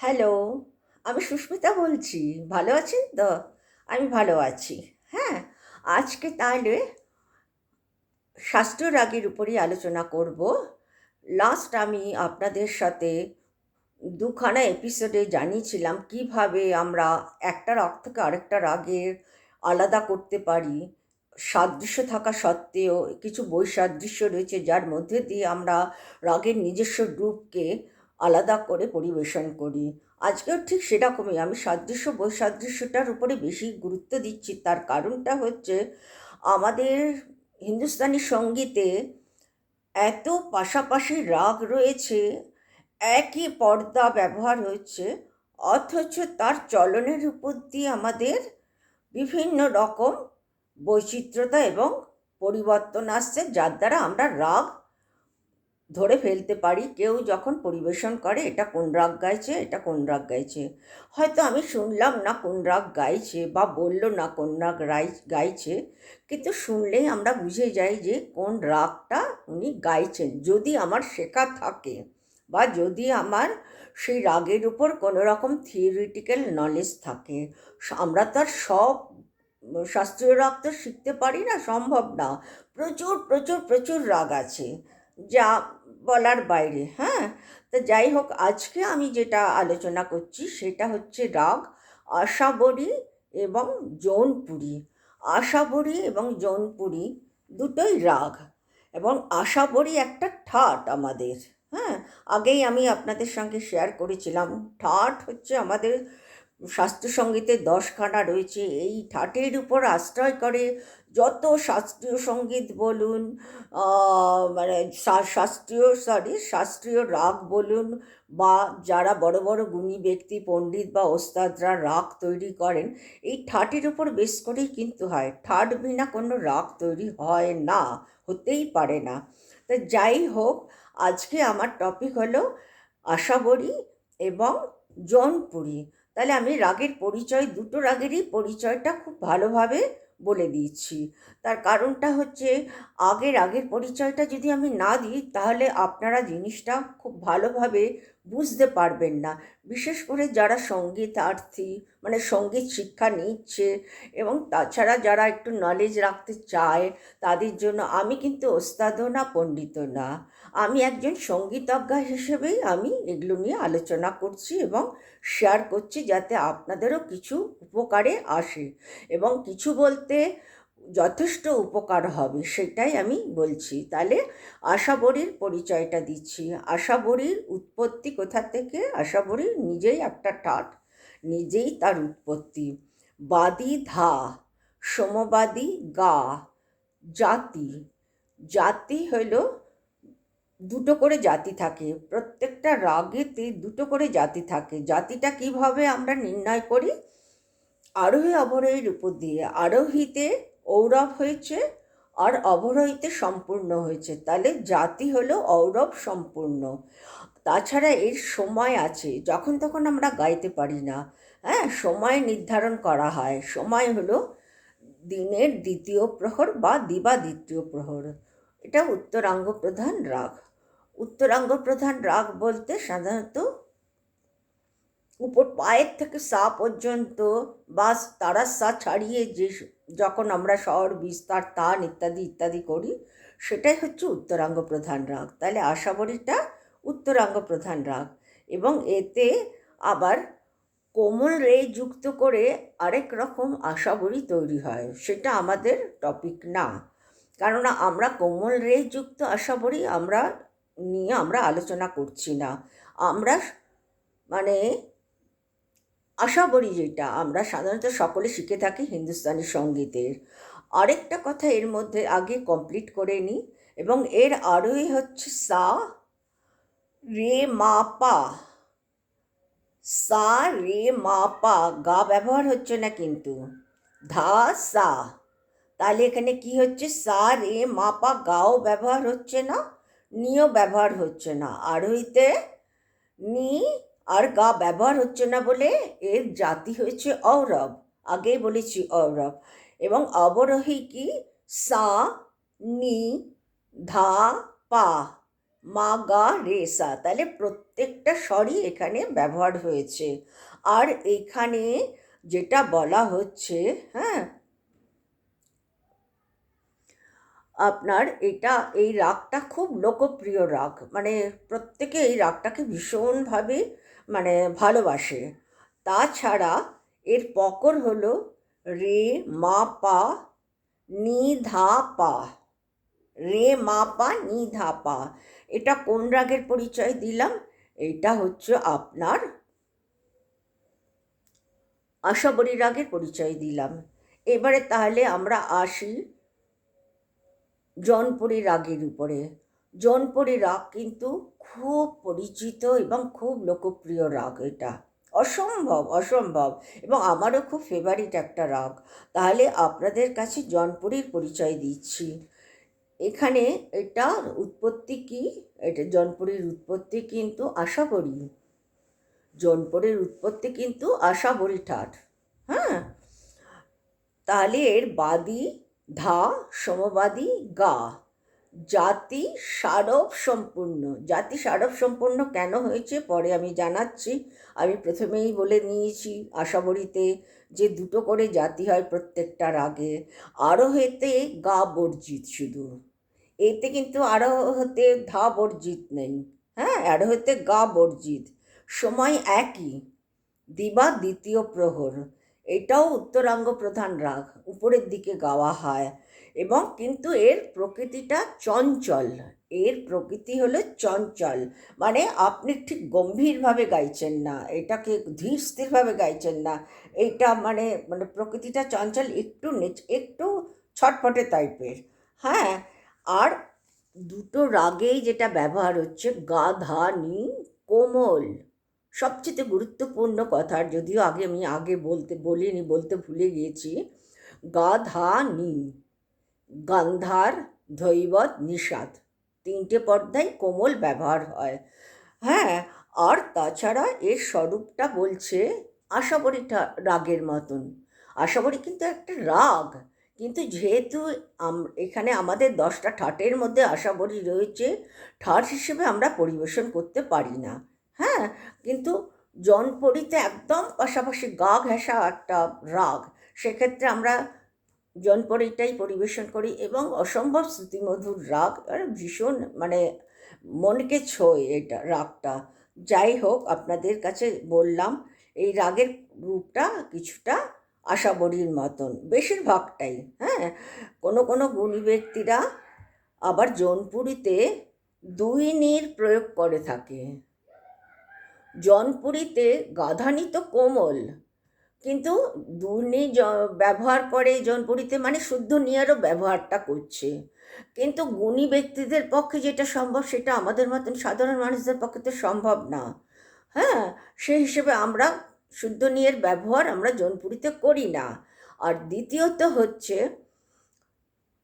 Hello, আমি সুস্মিতা বলছি। ভালো আছেন তো? আমি ভালো আছি। হ্যাঁ আজকে তাহলে শাস্ত্রীয় রাগের উপরই আলোচনা করব। লাস্ট আমি আপনাদের সাথে দুখানা এপিসোডে জানিয়েছিলাম কীভাবে আমরা একটা রাগ থেকে আরেকটা রাগের আলাদা করতে পারি। সাদৃশ্য থাকা সত্ত্বেও কিছু বৈসাদৃশ্য রয়েছে যার মধ্যে দিয়ে আমরা রাগের নিজস্ব রূপকে আলাদা করে পরিবেশন করি। আজকেও ঠিক সেরকমই। আমি সাদৃশ্য বৈসাদৃশ্যটার উপরে বেশি গুরুত্ব দিচ্ছি। তার কারণটা হচ্ছে আমাদের হিন্দুস্তানি সঙ্গীতে এত পাশাপাশি রাগ রয়েছে, একই পর্দা ব্যবহার হচ্ছে, অথচ তার চলনের উপর দিয়ে আমাদের বিভিন্ন রকম বৈচিত্র্যতা এবং পরিবর্তন আসছে, যার দ্বারা আমরা রাগ ধরে ফেলতে পারি কেউ যখন পরিবেশন করে, এটা কোন রাগ গাইছে? এটা কোন রাগ গাইছে? হয়তো আমি শুনলাম, না, কোন রাগ গাইছে? বা বলল, না, কোন রাগ গাইছে? কিন্তু শুনলেই আমরা বুঝে যাই যে কোন রাগটা উনি গাইছেন। যদি আমার শেখা থাকে বা যদি আমার সেই রাগের উপর কোনো রকম থিওরিটিক্যাল নলেজ থাকে আমরা তো আর সব শাস্ত্রীয় রাগ তো শিখতে পারি না, সম্ভব না। প্রচুর প্রচুর প্রচুর রাগ আছে। যা বলার বাইরে হ্যাঁ? তো যাই হোক, আজকে আমি যেটা আলোচনা করছি সেটা হচ্ছে রাগ, আশাবরী এবং জৌনপুরী। আশাবরী এবং জৌনপুরী দুটোই রাগ এবং আশাবরী একটা ঠাট আমাদের হ্যাঁ? আগেই আমি আপনাদের সঙ্গে শেয়ার করেছিলাম, ঠাট হচ্ছে আমাদের শাস্ত্রীয় দশখানা রয়েছে, এই ঠাটের উপর আশ্রয় করে যত শাস্ত্রীয় সংগীত বলুন মানে শাস্ত্রীয় সরি শাস্ত্রীয় রাগ বলুন, বা যারা বড় বড় গুণী ব্যক্তি, পণ্ডিত বা ওস্তাদরা রাগ তৈরি করেন, এই ঠাটের উপর বেশ করেই কিন্তু হয়। ঠাট বিনা কোনো রাগ তৈরি হয় না, হতেই পারে না। তা যাই হোক, আজকে আমার টপিক হলো আশাবরী এবং জনপুরী। তাহলে আমি রাগের পরিচয়, দুটো রাগেরই পরিচয়টা খুব ভালোভাবে বলে দিচ্ছি তার কারণটা হচ্ছে আগের আগের পরিচয়টা যদি আমি না দিই, তাহলে আপনারা জিনিসটা খুব ভালোভাবে বুঝতে পারবেন না। বিশেষ করে যারা সঙ্গীতার্থী মানে সংগীত শিক্ষা নিচ্ছে এবং তাছাড়া যারা একটু নলেজ রাখতে চায়, তাদের জন্য আমি কিন্তু ওস্তাদও না পণ্ডিত না। আমি একজন সঙ্গীতজ্ঞা হিসেবেই আমি এগুলো নিয়ে আলোচনা করছি এবং শেয়ার করছি যাতে আপনাদেরও কিছু উপকারে আসে এবং কিছু বলতে যথেষ্ট উপকার হবে, সেটাই আমি বলছি। তাহলে আশাবরীর পরিচয়টা দিচ্ছি। আশাবরীর উৎপত্তি কোথা থেকে? আশাবরী নিজেই একটা ঠাট নিজেই তার উৎপত্তি। বাদী ধা, সমবাদী গা, জাতি। জাতি হলো দুটো করে জাতি থাকে, প্রত্যেকটা রাগেতে দুটো করে জাতি থাকে। জাতিটা কীভাবে আমরা নির্ণয় করি? আরোহী অবরোহীর উপর দিয়ে। আরোহীতে ঔরব হয়েছে আর অবরোহীতে সম্পূর্ণ হয়েছে। তাহলে জাতি হলো ঔরব সম্পূর্ণ। তাছাড়া এর সময় আছে, যখন তখন আমরা গাইতে পারি না। হ্যাঁ সময় নির্ধারণ করা হয়। সময় হলো দিনের দ্বিতীয় প্রহর বা দিবা দ্বিতীয় প্রহর। এটা উত্তরাঙ্গ প্রধান রাগ। উত্তরাঙ্গ প্রধান রাগ বলতে সাধারণত উপর পায়ের থেকে সা পর্যন্ত বা তারা সা ছাড়িয়ে যে যখন আমরা স্বর, বিস্তার তান ইত্যাদি ইত্যাদি করি, সেটাই হচ্ছে উত্তরাঙ্গ প্রধান রাগ। তাহলে আশাবরীটা উত্তরাঙ্গ প্রধান রাগ। এবং এতে আবার কোমল রে যুক্ত করে আরেক রকম আশাবরী তৈরি হয়, সেটা আমাদের টপিক না। কেননা আমরা কোমল রে যুক্ত আশাবরী আমরা নিয়ে আমরা আলোচনা করছি না। আমরা মানে আশা করি যেটা, আমরা সাধারণত সকলে শিখে থাকি হিন্দুস্তানি সঙ্গীতের। আরেকটা কথা এর মধ্যে আগে কমপ্লিট করে নিই এবং এর আরোই হচ্ছে সা, রে, মা, পা। সা, রে, মা, পা, গা ব্যবহার হচ্ছে না কিন্তু। ধা, সা। তাহলে এখানে কি হচ্ছে? সা, রে, মা, পা, গাও ব্যবহার হচ্ছে না? নিও ব্যবহার হচ্ছে না। আরোহিতে নি আর গা ব্যবহার হচ্ছে না বলে এর জাতি হয়েছে অরব। আগেই বলেছি অরব। এবং অবরোহী কি? সা, নি, ধা, পা, মা, গা, রে, সা। তাহলে প্রত্যেকটা স্বরই এখানে ব্যবহার হয়েছে। আর এখানে যেটা বলা হচ্ছে হ্যাঁ আপনার এটা, এই রাগটা খুব লোকপ্রিয় রাগ। মানে প্রত্যেকে এই রাগটাকে ভীষণভাবে মানে ভালোবাসে। তাছাড়া এর পকর হলো রে মা পা নি ধা পা। রে মা পা নি ধা পা। এটা কোন রাগের পরিচয় দিলাম? এটা হচ্ছে আপনার আশাবরী রাগের পরিচয় দিলাম। এবারে তাহলে আমরা আসি জনপরি রাগের উপরে। জনপরি রাগ কিন্তু খুব পরিচিত এবং খুব লোকপ্রিয় রাগ এটা। অসম্ভব অসম্ভব এবং আমারও খুব ফেভারিট একটা রাগ। তাহলে আপনাদের কাছে জনপুরীর পরিচয় দিচ্ছি। এখানে এটা উৎপত্তি কি? এটা জনপুরীর উৎপত্তি কিন্তু আশাবরী। জনপুরের উৎপত্তি কিন্তু আশাবরী ঠাট। হ্যাঁ? তাহলে এর বাদী ধা সমবাদী গা। জাতি সারব সম্পূর্ণ। জাতি সারব সম্পূর্ণ কেন হয়েছে পরে আমি জানাচ্ছি। আমি প্রথমেই বলে নিয়েছি আশাবরীতে যে দুটো করে জাতি হয় প্রত্যেকটা রাগে আরোহেতে গা বর্জিত শুধু। এতে কিন্তু আরোহতে ধা বর্জিত নেই। হ্যাঁ আরোহতে গা বর্জিত। সময় একই। দিবা দ্বিতীয় প্রহর। এটাও উত্তরাঙ্গ প্রধান রাগ। উপরের দিকে গাওয়া হয়। এবং কিন্তু এর প্রকৃতিটা চঞ্চল। এর প্রকৃতি হলো চঞ্চল। মানে আপনি ঠিক গম্ভীরভাবে গাইছেন না। এটাকে ধীর স্থিরভাবে গাইছেন না। এইটা মানে মানে প্রকৃতিটা চঞ্চল একটু একটু ছটফটে টাইপের। হ্যাঁ আর দুটো রাগেই যেটা ব্যবহার হচ্ছে গা ধা নি কোমল। সবচেয়ে গুরুত্বপূর্ণ কথা যদিও আগে আমি আগে বলতে, বলিনি, বলতে ভুলে গিয়েছি গাধা নি গান্ধার ধৈবত নিষাদ। তিনটে পর্দায় কোমল ব্যবহার হয়। হ্যাঁ আর তাছাড়া এর স্বরূপটা বলছে আশাবরী রাগের মতন। আশাবরী কিন্তু একটা রাগ, কিন্তু যেহেতু এখানে আমাদের দশটা ঠাটের মধ্যে আশাবরী রয়েছে, ঠাট হিসেবে আমরা পরিবেশন করতে পারি না। হ্যাঁ কিন্তু জনপরিতে একদম পাশাপাশি গা ঘেঁষা একটা রাগ। সেক্ষেত্রে আমরা জনপরিটাই পরিবেশন করি এবং অসম্ভব শ্রুতিমধুর রাগ, আর ভীষণ মানে মনকে ছোঁয় এটা রাগটা। যাই হোক, আপনাদের কাছে বললাম, এই রাগের রূপটা কিছুটা আশাবরীর মতন, বেশিরভাগটাই হ্যাঁ। কোনো কোনো গুণী ব্যক্তিরা আবার জনপুরীতে দুই নীর প্রয়োগ করে থাকে। জনপুরীতে গাধানি তো কোমল। কিন্তু দুর্নি ব্যবহার করে জনপুরীতে মানে শুদ্ধ নিয়ারও ব্যবহারটা করছে। কিন্তু গুণী ব্যক্তিদের পক্ষে যেটা সম্ভব সেটা আমাদের মতন সাধারণ মানুষদের পক্ষে তো সম্ভব না। হ্যাঁ সেই হিসেবে আমরা শুদ্ধ নিয়ের ব্যবহার আমরা জনপুরীতে করি না। আর দ্বিতীয়ত হচ্ছে,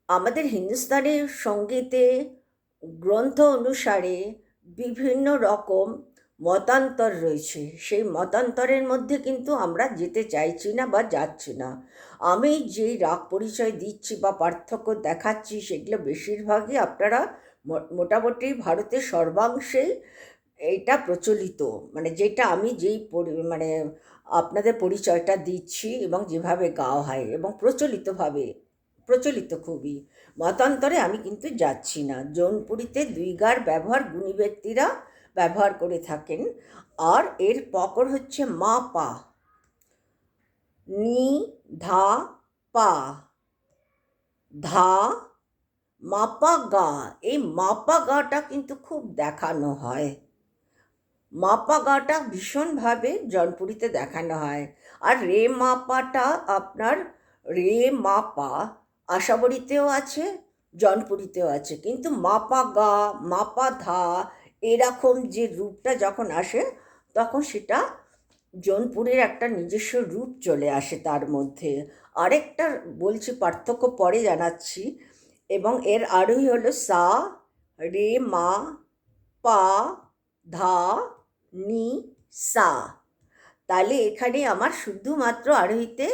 আমাদের হিন্দুস্তানি সঙ্গীতে গ্রন্থ অনুসারে বিভিন্ন রকম মতান্তর রয়েছে। সেই মতান্তরের মধ্যে কিন্তু আমরা যেতে চাইছি না বা যাচ্ছি না। আমি যেই রাগ পরিচয় দিচ্ছি বা পার্থক্য দেখাচ্ছি সেগুলো বেশিরভাগই আপনারা মোটামুটি ভারতের সর্বাংশেই এটা প্রচলিত। মানে যেটা আমি যেই মানে আপনাদের পরিচয়টা দিচ্ছি এবং যেভাবে গাওয়া হয় এবং প্রচলিতভাবে, প্রচলিত খুবই। মতান্তরে আমি কিন্তু যাচ্ছি না। জৌনপুরীতে দুই গার ব্যবহার গুণী ব্যক্তিরা ব্যবহার করে থাকেন। আর এর পকর হচ্ছে মা পা। নি, ধা, পা। ধা, মাপা গা। এই মাপা গাটা কিন্তু খুব দেখানো হয়। মাপা গাটা ভীষণভাবে জনপুরিতে দেখানো হয়। আর রে মাপাটা আপনার রে মাপা আশাবরীতেও আছে, জনপুরিতেও আছে। কিন্তু মাপা গা, মাপা ধা এরকম যে রূপটা যখন আসে, তখন সেটা জৌনপুরের একটা নিজস্ব রূপ চলে আসে তার মধ্যে। আরেকটা বলছি পার্থক্য পরে জানাচ্ছি, এবং এর আরোই হলো সা, রে, মা, পা, ধা, নি, সা। তাহলে এখানে আমার শুধুমাত্র আরোহিতে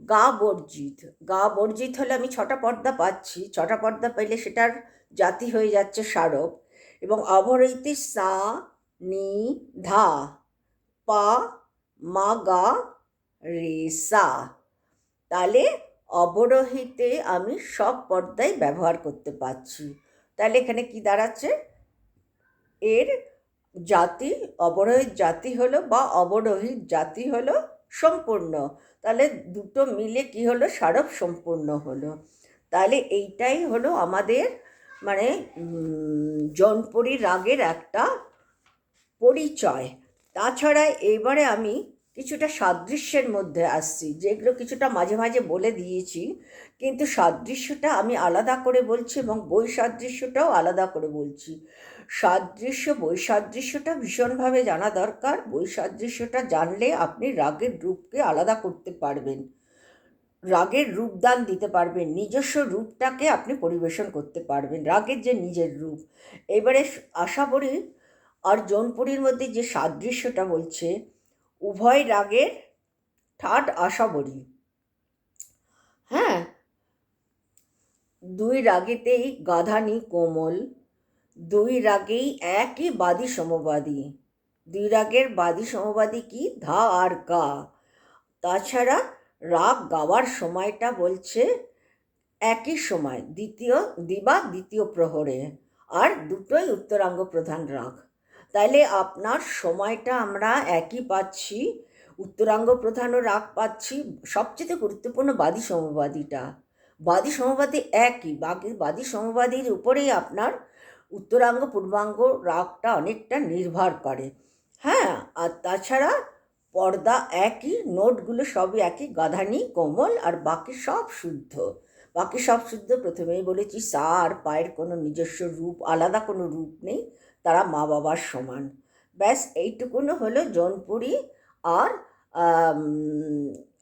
গা বর্জিত। গা বর্জিত হলে আমি ছটা পর্দা পাচ্ছি। ছটা পর্দা পাইলে সেটার জাতি হয়ে যাচ্ছে স্মারক। এবং অবরোহিতে সা, নি, ধা, পা, মা, গা, রে, সা। তাহলে অবরোহিতে আমি সব পর্দায় ব্যবহার করতে পারছি। তাহলে এখানে কি দাঁড়াচ্ছে? এর জাতি অবরোহিত জাতি হলো বা অবরোহিত জাতি হলো সম্পূর্ণ। তাহলে দুটো মিলে কি হলো? স্মারক সম্পূর্ণ হলো। তাহলে এইটাই হলো আমাদের মানে জনপরি রাগের একটা পরিচয়। তাছাড়া এবারে আমি কিছুটা সাদৃশ্যের মধ্যে আসছি, যেগুলো কিছুটা মাঝে মাঝে বলে দিয়েছি, কিন্তু সাদৃশ্যটা আমি আলাদা করে বলছি এবং বৈসাদৃশ্যটাও আলাদা করে বলছি। সাদৃশ্য, বৈসাদৃশ্যটা ভীষণভাবে জানা দরকার। বৈসাদৃশ্যটা জানলে আপনি রাগের রূপকে আলাদা করতে পারবেন। রাগের রূপদান দিতে পারবেন, নিজস্ব রূপটাকে আপনি পরিবেশন করতে পারবেন, রাগের যে নিজের রূপ। এবারে আশা করি আর জৌনপুরীর মধ্যে যে সাদৃশ্যটা বলছে, উভয় রাগের ঠাট আশাবরী হ্যাঁ দুই রাগেতেই গাধানি কোমল, দুই রাগেই একই বাদী সমবাদী। দুই রাগের বাদী সমবাদী কি? ধা আর গা। তাছাড়া রাগ গাওয়ার সময়টা বলছে একই সময়, দ্বিতীয় দিবা দ্বিতীয় প্রহরে। আর দুটোই উত্তরাঙ্গ প্রধান রাগ। তাইলে আপনার সময়টা আমরা একই পাচ্ছি, উত্তরাঙ্গ প্রধানও রাগ পাচ্ছি, সবচেয়ে গুরুত্বপূর্ণ বাদী সমবাদীটা। বাদী সমবাদী একই, বাকি বাদী সমবাদীর উপরেই আপনার উত্তরাঙ্গ পূর্বাঙ্গ রাগটা অনেকটা নির্ভর করে। হ্যাঁ আর তাছাড়া পর্দা একই, নোটগুলো সবই একই, গাধানি, কোমল আর বাকি সব শুদ্ধ। বাকি সব শুদ্ধ প্রথমেই বলেছি সা আর পায়ের কোনো নিজস্ব রূপ, আলাদা কোনো রূপ নেই, তারা মা বাবার সমান। ব্যাস, এইটুকুনো হলো জোনপুরি আর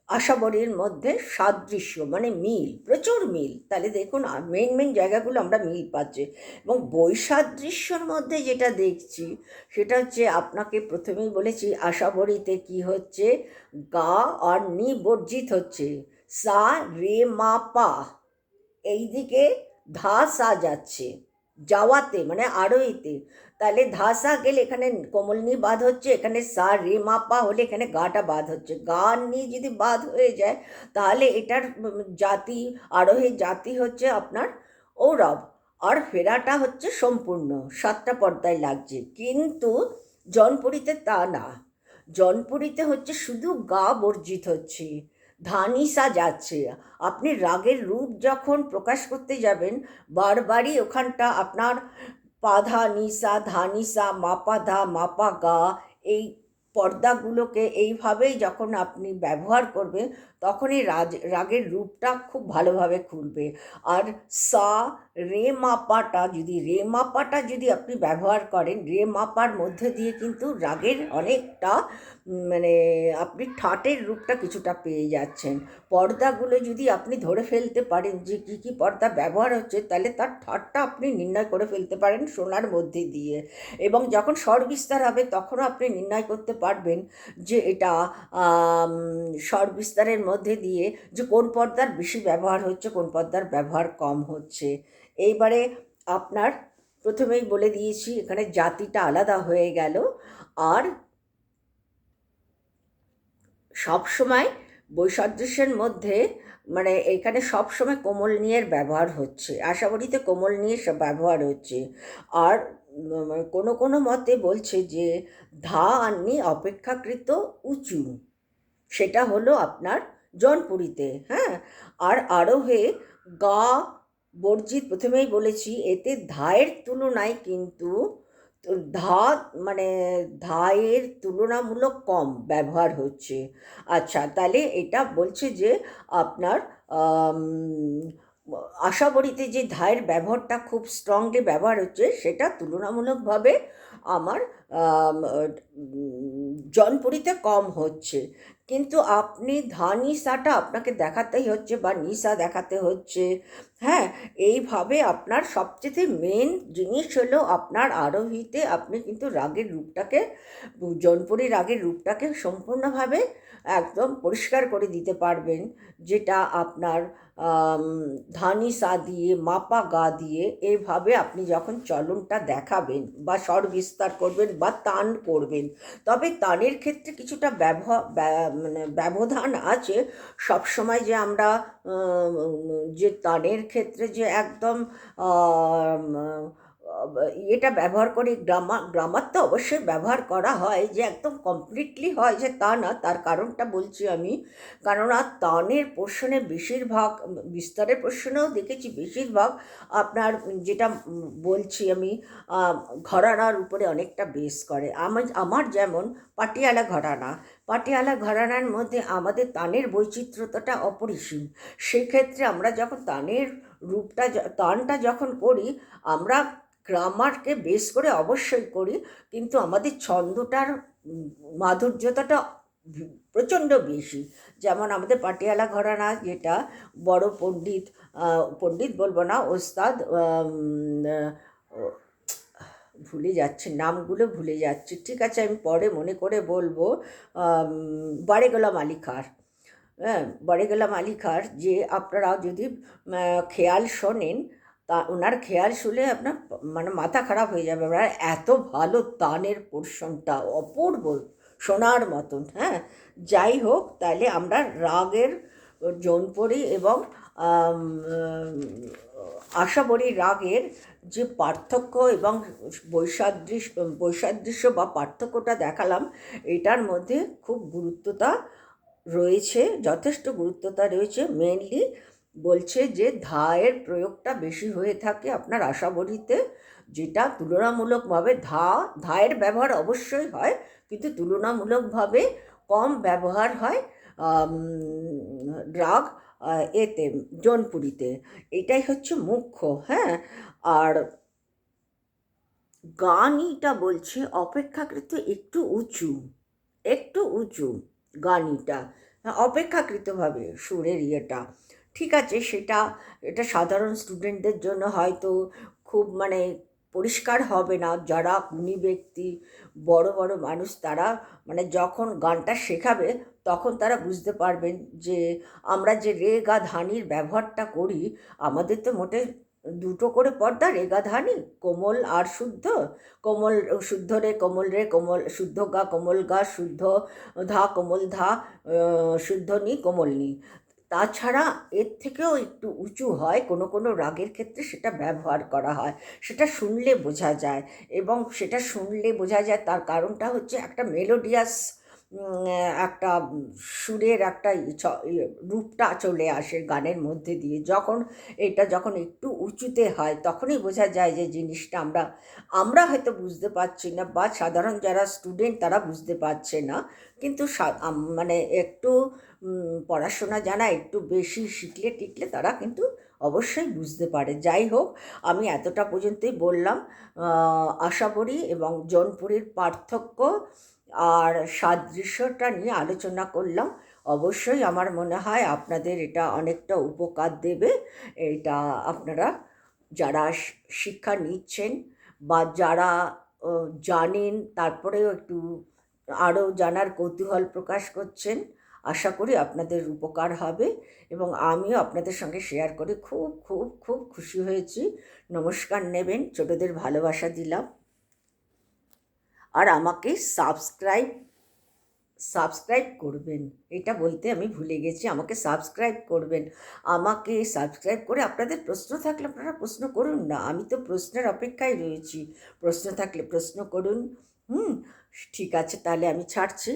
আশাবরীর মধ্যে সাদৃশ্য মানে মিল, প্রচুর মিল। তাহলে দেখুন মেন মেন জায়গাগুলো আমরা মিল পাচ্ছি। এবং বৈসাদৃশ্যর মধ্যে যেটা দেখছি, সেটা হচ্ছে আপনাকে প্রথমেই বলেছি, আশাবরীতে কি হচ্ছে? গা আর নি বর্জিত হচ্ছে। সা, রে, মা, পা। এইদিকে ধা, সা যাচ্ছে। যাওয়াতে মানে আরোইতে। তাহলে ধাসা গেলে এখানে কোমলনি বাদ হচ্ছে, এখানে সা, রে, মা, পা হলে এখানে গাটা বাদ হচ্ছে। গা নি যদি বাদ হয়ে যায়, তাহলে এটার জাতি, আরোহী জাতি হচ্ছে আপনার ঔরব। আর ফেরাটা হচ্ছে সম্পূর্ণ, সাতটা পর্দায় লাগছে। কিন্তু জনপুরীতে তা না। জনপুরীতে হচ্ছে শুধু গা বর্জিত হচ্ছে ধানিসা যাচ্ছে। আপনি রাগের রূপ যখন প্রকাশ করতে যাবেন, বারবারই ওখানটা আপনার পাধা নিসা ধানিসা মাপা ধা মাপা গা এই পর্দাগুলোকে এইভাবেই যখন আপনি ব্যবহার করবেন তখনই রাজ, রাগের রূপটা খুব ভালোভাবে খুলবে। আর সা, রে মাপাটা যদি, রে মাপাটা যদি আপনি ব্যবহার করেন, রে মাপার মধ্যে দিয়ে কিন্তু রাগের অনেকটা মানে আপনি ঠাটের রূপটা কিছুটা পেয়ে যাচ্ছেন। পর্দাগুলো যদি আপনি ধরে ফেলতে পারেন যে কী কী পর্দা ব্যবহার হচ্ছে, তাহলে তার ঠাটটা আপনি নির্ণয় করে ফেলতে পারেন সোনার মধ্যে দিয়ে। এবং যখন স্বর বিস্তার হবে, তখনও আপনি নির্ণয় করতে পারবেন যে এটা স্বর বিস্তারের মধ্যে দিয়ে যে কোন পর্দার বেশি ব্যবহার হচ্ছে, কোন পর্দার ব্যবহার কম হচ্ছে। এইবারে আপনার প্রথমেই বলে দিয়েছি, এখানে জাতিটা আলাদা হয়ে গেল। আর সব সময় বৈসাদৃশ্যের মধ্যে মানে এখানে সব সময় কোমল নিয়ের ব্যবহার হচ্ছে। আশাবরীতে কোমল নিয়ে সব ব্যবহার হচ্ছে। আর কোনো কোনো মতে বলছে যে, ধা আননি অপেক্ষাকৃত উঁচু। সেটা হলো আপনার জনপুরীতে হ্যাঁ? আর আরোহে গা বর্জিত প্রথমেই বলেছি এতে ধায়ের তুলনায় কিন্তু ধা মানে ধায়ের তুলনামূলক কম ব্যবহার হচ্ছে। আচ্ছা তাহলে এটা বলছে যে আপনার আম, আশাবরীতে যে ধায়ের ব্যবহারটা খুব স্ট্রংলি ব্যবহার হচ্ছে সেটা তুলনামূলকভাবে আমার জনপুরীতে কম হচ্ছে। কিন্তু আপনি ধা নিশাটা আপনাকে দেখাতেই হচ্ছে বা নিশা দেখাতে হচ্ছে। হ্যাঁ এইভাবে আপনার সবচেয়ে মেন জিনিস হলো আপনার আরোহীতে আপনি কিন্তু রাগের রূপটাকে জনপুরি রাগের রূপটাকে সম্পূর্ণভাবে একদম পরিষ্কার করে দিতে পারবেন। যেটা আপনার ধানি সা দিয়ে, মাপা গা দিয়ে এভাবে আপনি যখন চলনটা দেখাবেন বা স্বর বিস্তার করবেন বা তান করবেন, তবে তানের ক্ষেত্রে কিছুটা ব্যবহার মানে ব্যবধান আছে। সবসময় যে আমরা যে তানের ক্ষেত্রে যে একদম এটা ব্যবহার করি গ্রামার গ্রামার তো অবশ্যই ব্যবহার করা হয় যে একদম কমপ্লিটলি হয় যে তা না, তার কারণটা বলছি আমি। কেননা তানের পোর্শনে বেশিরভাগ, বিস্তারের পোর্শনেও দেখেছি বেশিরভাগ আপনার যেটা বলছি আমি ঘরানার উপরে অনেকটা বেস করে। আমার আমার যেমন পাটিয়ালা ঘরানা, পাটিয়ালা ঘরানার মধ্যে আমাদের তানের বৈচিত্র্যতাটা অপরিসীম। সেক্ষেত্রে আমরা যখন তানের রূপটা তানটা যখন করি, আমরা গ্রামারকে বেস করে অবশ্যই করি কিন্তু আমাদের ছন্দটার মাধুর্যতাটা প্রচণ্ড বেশি। যেমন আমাদের পাটিয়ালা ঘরানা যেটা বড় পণ্ডিত পণ্ডিত বলব না ওস্তাদ ভুলে যাচ্ছে নামগুলো ভুলে যাচ্ছে। ঠিক আছে আমি পরে মনে করে বলব আম, বাড়েগোলাম আলী খাঁর হ্যাঁ বাড়েগোলাম আলী খাঁর যে আপনারা যদি খেয়াল শোনেন তা ওনার খেয়াল শুনে আপনার মানে মাথা খারাপ হয়ে যাবে। ওনার এত ভালো তানের পোর্শনটা অপূর্ব শোনার মতন হ্যাঁ? যাই হোক তাহলে আমরা রাগের জৌনপরি এবং আশাবরী রাগের যে পার্থক্য এবং বৈসাদৃশ্য বৈসাদৃশ্য বা পার্থক্যটা দেখালাম, এটার মধ্যে খুব গুরুত্বতা রয়েছে, যথেষ্ট গুরুত্বতা রয়েছে মেনলি বলছে যে ধায়ের প্রয়োগটা বেশি হয়ে থাকে আপনার আশাবরীতে যেটা তুলনামূলকভাবে ধা ধায়ের ব্যবহার অবশ্যই হয় কিন্তু তুলনামূলকভাবে কম ব্যবহার হয় ড্রাগ এতে জৌনপুরীতে। এটাই হচ্ছে মুখ্য হ্যাঁ? আর গানইটা বলছে অপেক্ষাকৃত একটু উঁচু একটু উঁচু গানইটা হ্যাঁ, অপেক্ষাকৃতভাবে সুরের ইয়েটা। ঠিক আছে, সেটা, এটা সাধারণ স্টুডেন্টদের জন্য হয়তো খুব মানে পরিষ্কার হবে না। যারা গুণী ব্যক্তি, বড় বড় মানুষ, তারা মানে যখন গানটা শেখাবে, তখন তারা বুঝতে পারবেন যে আমরা যে রে গা ধানির ব্যবহারটা করি, আমাদের তো মোটে দুটো করে পর্দা, রেগা ধানি, কোমল আর শুদ্ধ। কোমল শুদ্ধ রে, কোমল রে, কোমল শুদ্ধ গা, কোমল গা, শুদ্ধ ধা, কোমল ধা শুদ্ধ নি, কোমল নি। তাছাড়া এর থেকেও একটু উঁচু হয়, কোনো কোনো রাগের ক্ষেত্রে সেটা ব্যবহার করা হয়। সেটা শুনলে বোঝা যায় এবং সেটা শুনলে বোঝা যায়, তার কারণটা হচ্ছে একটা মেলোডিয়াস একটা সুরের একটা রূপটা চলে আসে গানের মধ্যে দিয়ে। যখন এটা যখন একটু উঁচুতে হয়, তখনই বোঝা যায় যে জিনিসটা আমরা আমরা হয়তো বুঝতে পারছি না বা সাধারণ যারা স্টুডেন্ট তারা বুঝতে পারছে না। কিন্তু মানে একটু পড়াশোনা জানা, একটু বেশি শিখলে টিকলে তারা কিন্তু অবশ্যই বুঝতে পারে। যাই হোক, আমি এতটা পর্যন্তই বললাম। আশা করি এবং জৌনপুরীর পার্থক্য আর সাদৃশ্যটা নিয়ে আলোচনা করলাম। অবশ্যই আমার মনে হয় আপনাদের এটা অনেকটা উপকার দেবে। এটা আপনারা যারা শিক্ষা নিচ্ছেন বা যারা জানেন, তারপরেও একটু আরও জানার কৌতূহল প্রকাশ করছেন, আশা করি আপনাদের উপকার হবে এবং আমিও আপনাদের সঙ্গে শেয়ার করে খুব খুব খুব খুশি হয়েছি। নমস্কার নেবেন, ছোটদের ভালোবাসা দিলাম। আর আমাকে সাবস্ক্রাইব সাবস্ক্রাইব করবেন। এটা বলতে আমি ভুলে গেছি, আমাকে সাবস্ক্রাইব করবেন। আমাকে সাবস্ক্রাইব করে আপনাদের প্রশ্ন থাকলে আপনারা প্রশ্ন করুন না, আমি তো প্রশ্নের অপেক্ষায় রয়েছি। প্রশ্ন থাকলে প্রশ্ন করুন। হুম, ঠিক আছে, তাহলে আমি ছাড়ছি।